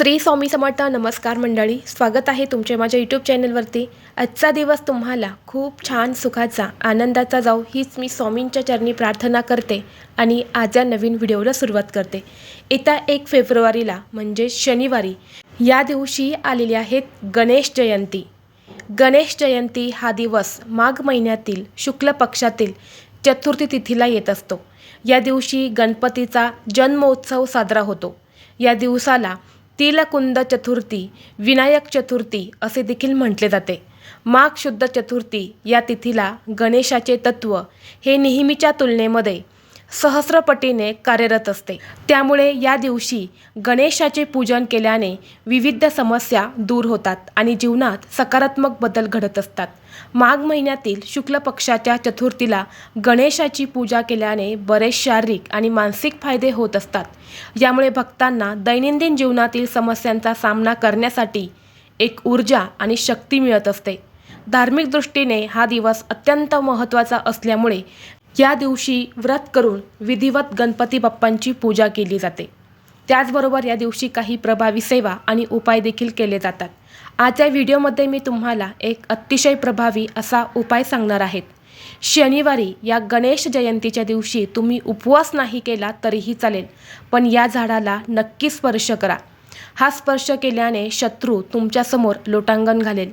श्री स्वामी समर्थ नमस्कार मंडळी. स्वागत आहे तुमचे माझ्या यूट्यूब चॅनलवरती आजचा दिवस तुम्हाला खूप छान सुखाचा आनंदाचा जाऊ हीच मी स्वामींच्या चरणी प्रार्थना करते आणि आज या नवीन व्हिडिओला सुरुवात करते. येत्या एक फेब्रुवारीला म्हणजे शनिवारी या दिवशी आलेली आहेत गणेश जयंती. गणेश जयंती हा दिवस माघ महिन्यातील शुक्ल पक्षातील चतुर्थी तिथीला येत असतो. या दिवशी गणपतीचा जन्मोत्सव साजरा होतो. या दिवसाला तिलकुंद चतुर्थी विनायक चतुर्थी असे देखील म्हटले जाते. माघ शुद्ध चतुर्थी या तिथीला गणेशाचे तत्त्व हे नेहमीच्या तुलनेमध्ये सहस्रपटीने कार्यरत असते. त्यामुळे या दिवशी गणेशाचे पूजन केल्याने विविध समस्या दूर होतात आणि जीवनात सकारात्मक बदल घडत असतात. माघ महिन्यातील शुक्ल पक्षाच्या चतुर्थीला गणेशाची पूजा केल्याने बरेच शारीरिक आणि मानसिक फायदे होत असतात. यामुळे भक्तांना दैनंदिन जीवनातील समस्यांचा सामना करण्यासाठी एक ऊर्जा आणि शक्ती मिळत असते. धार्मिक दृष्टीने हा दिवस अत्यंत महत्त्वाचा असल्यामुळे या दिवशी व्रत करून विधिवत गणपती बाप्पांची पूजा केली जाते. त्याचबरोबर या दिवशी काही प्रभावी सेवा आणि उपाय देखील केले जातात. आजच्या व्हिडिओमध्ये मी तुम्हाला एक अतिशय प्रभावी असा उपाय सांगणार आहेत शनिवारी या गणेश जयंतीच्या दिवशी तुम्ही उपवास नाही केला तरीही चालेल पण या झाडाला नक्की स्पर्श करा. हा स्पर्श केल्याने शत्रू तुमच्यासमोर लोटांगण घालेल.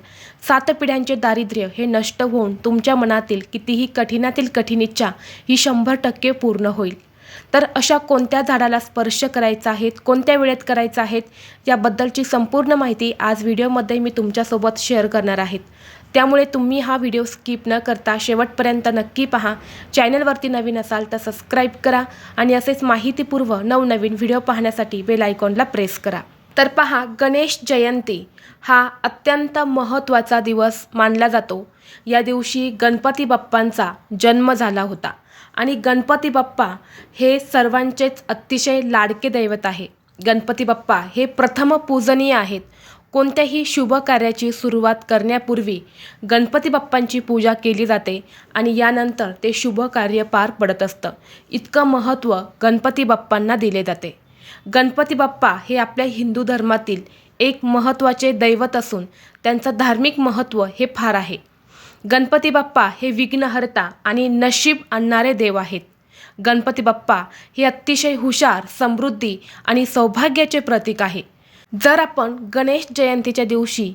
सात पिढ्यांचे दारिद्र्य हे नष्ट होऊन तुमच्या मनातील कितीही कठीणातील कठीण इच्छा ही शंभर टक्के पूर्ण होईल. तर अशा कोणत्या झाडाला स्पर्श करायचा आहेत कोणत्या वेळेत करायचा आहेत याबद्दलची संपूर्ण माहिती आज व्हिडिओमध्ये मी तुमच्यासोबत शेअर करणार आहेत त्यामुळे तुम्ही हा व्हिडिओ स्किप न करता शेवटपर्यंत नक्की पहा. चॅनलवरती नवीन असाल तर सबस्क्राईब करा आणि असेच माहितीपूर्व नवनवीन व्हिडिओ पाहण्यासाठी बेल आयकॉनला प्रेस करा. तर पहा गणेश जयंती हा अत्यंत महत्त्वाचा दिवस मानला जातो. या दिवशी गणपती बाप्पांचा जन्म झाला होता आणि गणपती बाप्पा हे सर्वांचेच अतिशय लाडके दैवत आहे. गणपती बाप्पा हे प्रथम पूजनीय आहेत. कोणत्याही शुभ कार्याची सुरुवात करण्यापूर्वी गणपती बाप्पांची पूजा केली जाते आणि यानंतर ते शुभ कार्य पार पडत असतं. इतकं महत्त्व गणपती बाप्पांना दिले जाते. गणपती बाप्पा हे आपल्या हिंदू धर्मातील एक महत्त्वाचे दैवत असून त्यांचं धार्मिक महत्त्व हे फार आहे. गणपती बाप्पा हे विघ्नहर्ता आणि नशीब आणणारे देव आहेत. गणपती बाप्पा हे अतिशय हुशार समृद्धी आणि सौभाग्याचे प्रतीक आहे. जर आपण गणेश जयंतीच्या दिवशी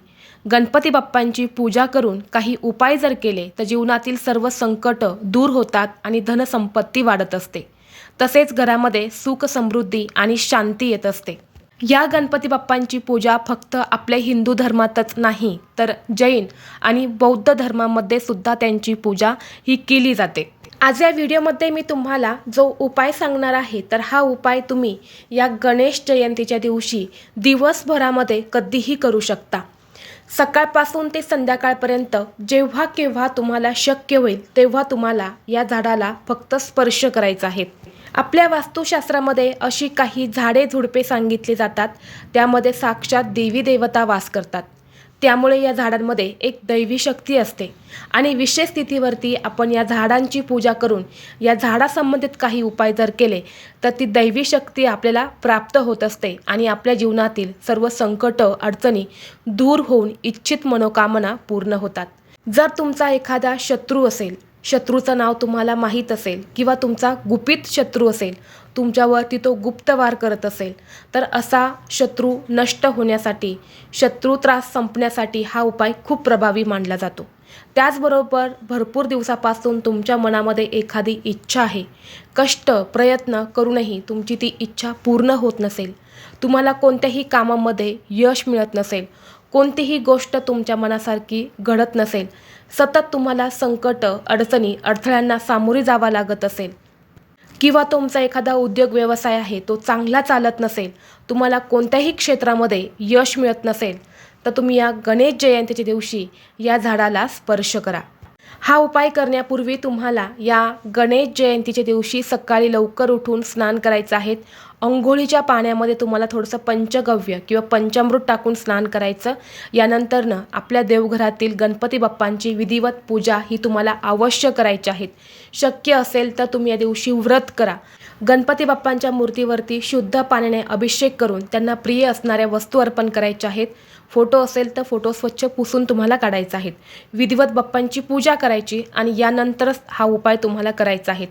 गणपती बाप्पांची पूजा करून काही उपाय जर केले तर जीवनातील सर्व संकट दूर होतात आणि धनसंपत्ती वाढत असते. तसेच घरामध्ये सुख समृद्धी आणि शांती येत असते. या गणपती बाप्पांची पूजा फक्त आपल्या हिंदू धर्मातच नाही तर जैन आणि बौद्ध धर्मामध्ये सुद्धा त्यांची पूजा ही केली जाते. आज या व्हिडिओमध्ये मी तुम्हाला जो उपाय सांगणार आहे तर हा उपाय तुम्ही या गणेश जयंतीच्या दिवशी दिवसभरामध्ये कधीही करू शकता. सकाळपासून ते संध्याकाळपर्यंत जेव्हा केव्हा तुम्हाला शक्य होईल तेव्हा तुम्हाला या झाडाला फक्त स्पर्श करायचा आहे. आपल्या वास्तुशास्त्रामध्ये अशी काही झाडे झुडपे सांगितली जातात त्यामध्ये साक्षात देवी देवता वास करतात. त्यामुळे या झाडांमध्ये एक दैवी शक्ती असते. आणि विशेष स्थितीवरती आपण या झाडांची पूजा करून या झाडासंबंधित काही उपाय जर केले तर ती दैवी शक्ती आपल्याला प्राप्त होत असते आणि आपल्या जीवनातील सर्व संकट अडचणी दूर होऊन इच्छित मनोकामना पूर्ण होतात. जर तुमचा एखादा शत्रू असेल शत्रूचं नाव तुम्हाला माहीत असेल किंवा तुमचा गुपित शत्रू असेल तुमच्यावरती तो गुप्तवार करत असेल तर असा शत्रू नष्ट होण्यासाठी शत्रू त्रास संपण्यासाठी हा उपाय खूप प्रभावी मानला जातो. त्याचबरोबर भरपूर दिवसापासून तुमच्या मनामध्ये एखादी इच्छा आहे. कष्ट प्रयत्न करूनही तुमची ती इच्छा पूर्ण होत नसेल. तुम्हाला कोणत्याही कामामध्ये यश मिळत नसेल. कोणतीही गोष्ट तुमच्या मनासारखी घडत नसेल. सतत तुम्हाला संकट अडचणी अडथळ्यांना सामोरे जावा लागत असेल. किंवा तुमचा एखादा उद्योग व्यवसाय आहे तो चांगला चालत नसेल तुम्हाला कोणत्याही क्षेत्रामध्ये यश मिळत नसेल तर तुम्ही या गणेश जयंतीच्या दिवशी या झाडाला स्पर्श करा. हा उपाय करण्यापूर्वी तुम्हाला या गणेश जयंतीच्या दिवशी सकाळी लवकर उठून स्नान करायचं आहे. अंघोळीच्या पाण्यामध्ये तुम्हाला थोडंसं पंचगव्य किंवा पंचामृत टाकून स्नान करायचं. यानंतरनं आपल्या देवघरातील गणपती बाप्पांची विधिवत पूजा ही तुम्हाला अवश्य करायची आहेत शक्य असेल तर तुम्ही या दिवशी व्रत करा. गणपती बाप्पांच्या मूर्तीवरती शुद्ध पाण्याने अभिषेक करून त्यांना प्रिय असणाऱ्या वस्तू अर्पण करायच्या आहेत. फोटो असेल तर फोटो स्वच्छ पुसून तुम्हाला काढायचा आहेत. विधिवत बाप्पांची पूजा करायची आणि यानंतरच हा उपाय तुम्हाला करायचा आहे.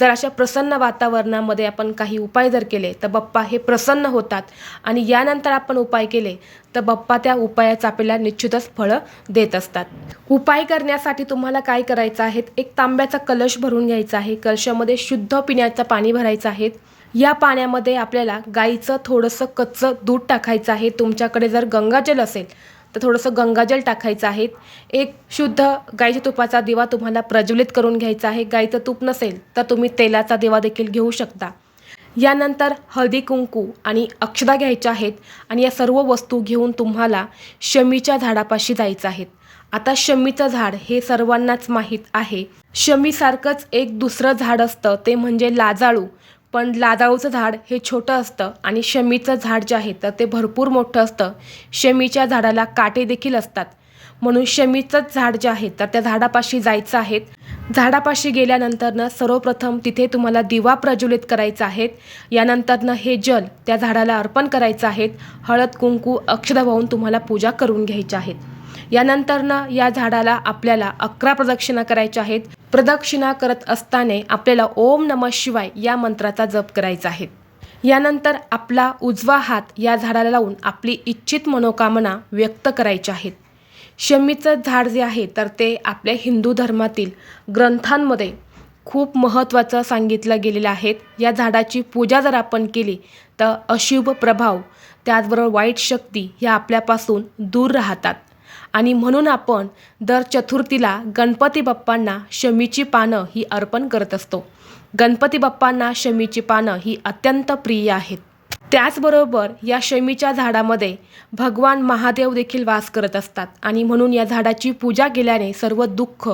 जर अशा प्रसन्न वातावरणामध्ये आपण काही उपाय जर केले तर बाप्पा हे प्रसन्न होतात आणि यानंतर आपण उपाय केले तर बाप्पा त्या उपायाचा आपल्याला निश्चितच फळं देत असतात. उपाय करण्यासाठी तुम्हाला काय करायचं आहे? एक तांब्याचा कलश भरून घ्यायचा आहे. कलशामध्ये शुद्ध पिण्याचं पाणी भरायचं आहे. या पाण्यामध्ये आपल्याला गाईचं थोडंसं कच्चं दूध टाकायचं आहे. तुमच्याकडे जर गंगाजल असेल तर थोडंसं गंगाजल टाकायचं आहे. एक शुद्ध गाईच्या तुपाचा दिवा तुम्हाला प्रज्वलित करून घ्यायचा आहे. गाईचं तूप नसेल तर तुम्ही तेलाचा दिवा देखील घेऊ शकता. यानंतर हळदी कुंकू आणि अक्षदा घ्यायच्या आहेत आणि या सर्व वस्तू घेऊन तुम्हाला शमीच्या झाडापाशी जायचं आहेत आता शमीचं झाड हे सर्वांनाच माहीत आहे. शमीसारखंच एक दुसरं झाड असतं ते म्हणजे लाजाळू. पण लाजाळूचं झाड हे छोटं असतं आणि शमीचं झाड जे आहे तर ते भरपूर मोठं असतं. शमीच्या झाडाला काटे देखील असतात. म्हणून शमीचंच झाड जे आहे तर त्या झाडापाशी जायचं आहे. झाडापाशी गेल्यानंतरनं सर्वप्रथम तिथे तुम्हाला दिवा प्रज्वलित करायचा आहे. यानंतरनं हे जल त्या झाडाला अर्पण करायचं आहे. हळद कुंकू अक्षदा वाहून तुम्हाला पूजा करून घ्यायच्या आहेत. यानंतरनं या झाडाला आपल्याला अकरा प्रदक्षिणा करायच्या आहेत. प्रदक्षिणा करत असताना आपल्याला ओम नम शिवाय या मंत्राचा जप करायचा आहे. यानंतर आपला उजवा हात या झाडाला लावून आपली इच्छित मनोकामना व्यक्त करायच्या आहेत. शमीचं झाड जे आहे तर ते आपल्या हिंदू धर्मातील ग्रंथांमध्ये खूप महत्त्वाचं सांगितलं गेलेलं आहे. या झाडाची पूजा जर आपण केली तर अशुभ प्रभाव त्याचबरोबर वाईट शक्ती ह्या आपल्यापासून दूर राहतात. आणि म्हणून आपण दर चतुर्थीला गणपती बाप्पांना शमीची पानं ही अर्पण करत असतो. गणपती बाप्पांना शमीची पानं ही अत्यंत प्रिय आहेत. त्याचबरोबर या शमीच्या झाडामध्ये भगवान महादेव देखील वास करत असतात आणि म्हणून या झाडाची पूजा केल्याने सर्व दुःख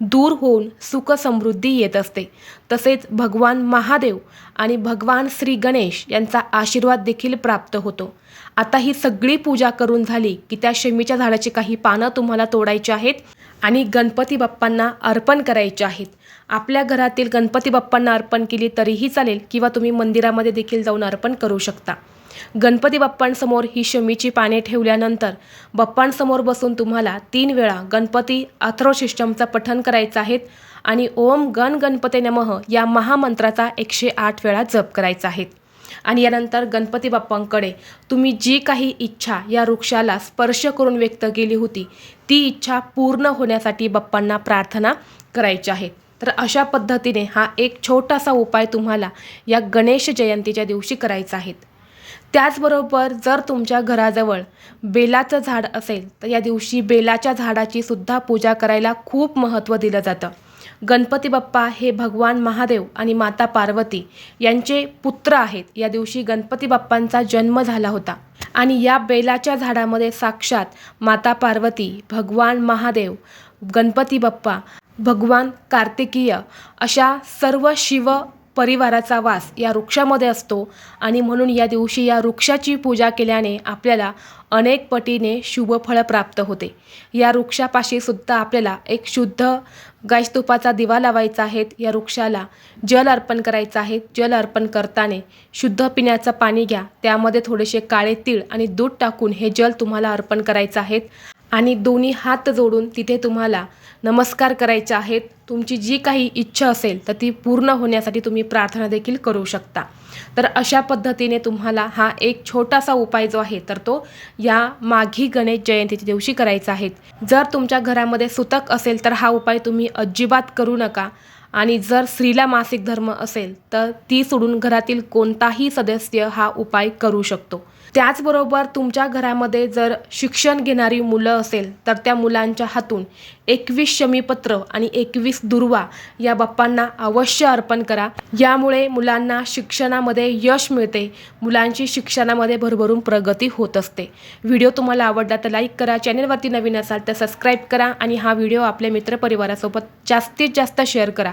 दूर होऊन सुख समृद्धी येत असते. तसेच भगवान महादेव आणि भगवान श्री गणेश यांचा आशीर्वाद देखील प्राप्त होतो. आता ही सगळी पूजा करून झाली की त्या शमीच्या झाडाची काही पानं तुम्हाला तोडायची आहेत आणि गणपती बाप्पांना अर्पण करायचे आहेत. आपल्या घरातील गणपती बाप्पांना अर्पण केली तरीही चालेल किंवा तुम्ही मंदिरामध्ये देखील जाऊन अर्पण करू शकता. गणपती बाप्पांसमोर ही शमीची पाने ठेवल्यानंतर बाप्पांसमोर बसून तुम्हाला तीन वेळा गणपती अथर्वशिष्टमचं पठण करायचं आहे आणि ओम गण गणपते नमः या महामंत्राचा एकशे आठ वेळा जप करायचा आहे. आणि यानंतर गणपती बाप्पांकडे तुम्ही जी काही इच्छा या वृक्षाला स्पर्श करून व्यक्त केली होती ती इच्छा पूर्ण होण्यासाठी बाप्पांना प्रार्थना करायची आहे. तर अशा पद्धतीने हा एक छोटासा उपाय तुम्हाला या गणेश जयंतीच्या दिवशी करायचा आहे. त्याचबरोबर जर तुमच्या घराजवळ बेलाचं झाड असेल तर या दिवशी बेलाच्या झाडाची सुद्धा पूजा करायला खूप महत्त्व दिलं जातं. गणपती बाप्पा हे भगवान महादेव आणि माता पार्वती यांचे पुत्र आहेत. या दिवशी गणपती बाप्पांचा जन्म झाला होता. आणि या बेलाच्या झाडामध्ये साक्षात माता पार्वती भगवान महादेव गणपती बाप्पा भगवान कार्तिकीय अशा सर्व शिव परिवाराचा वास या वृक्षामध्ये असतो आणि म्हणून या दिवशी या वृक्षाची पूजा केल्याने आपल्याला अनेक पटीने शुभफळ प्राप्त होते. या वृक्षापाशी सुद्धा आपल्याला एक शुद्ध गायस्तुपाचा दिवा लावायचा आहे. या वृक्षाला जल अर्पण करायचं आहे. जल अर्पण करताना शुद्ध पिण्याचं पाणी घ्या. त्यामध्ये थोडेसे काळे तीळ आणि दूध टाकून हे जल तुम्हाला अर्पण करायचं आहे. आणि दोन्ही हात जोडून तिथे तुम्हाला नमस्कार करायचे आहेत. तुमची जी काही इच्छा असेल तर ती पूर्ण होण्यासाठी तुम्ही प्रार्थना देखील करू शकता. तर अशा पद्धतीने तुम्हाला हा एक छोटासा उपाय जो आहे तर तो या माघी गणेश जयंतीच्या दिवशी करायचा आहे. जर तुमच्या घरामध्ये सुतक असेल तर हा उपाय तुम्ही अजिबात करू नका. आणि जर स्त्रीला मासिक धर्म असेल तर ती सोडून घरातील कोणताही सदस्य हा उपाय करू शकतो. त्याचबरोबर तुमच्या घरामध्ये जर शिक्षण घेणारी मुलं असेल तर त्या मुलांच्या हातून एकवीस शमीपत्र आणि एकवीस दुर्वा या बाप्पांना अवश्य अर्पण करा. यामुळे मुलांना शिक्षणामध्ये यश मिळते मुलांची शिक्षणामध्ये भरभरून प्रगती होत असते. व्हिडिओ तुम्हाला आवडला तर लाईक करा चॅनलवरती नवीन असाल तर सबस्क्राईब करा आणि हा व्हिडिओ आपल्या मित्रपरिवारासोबत जास्तीत जास्त शेअर करा.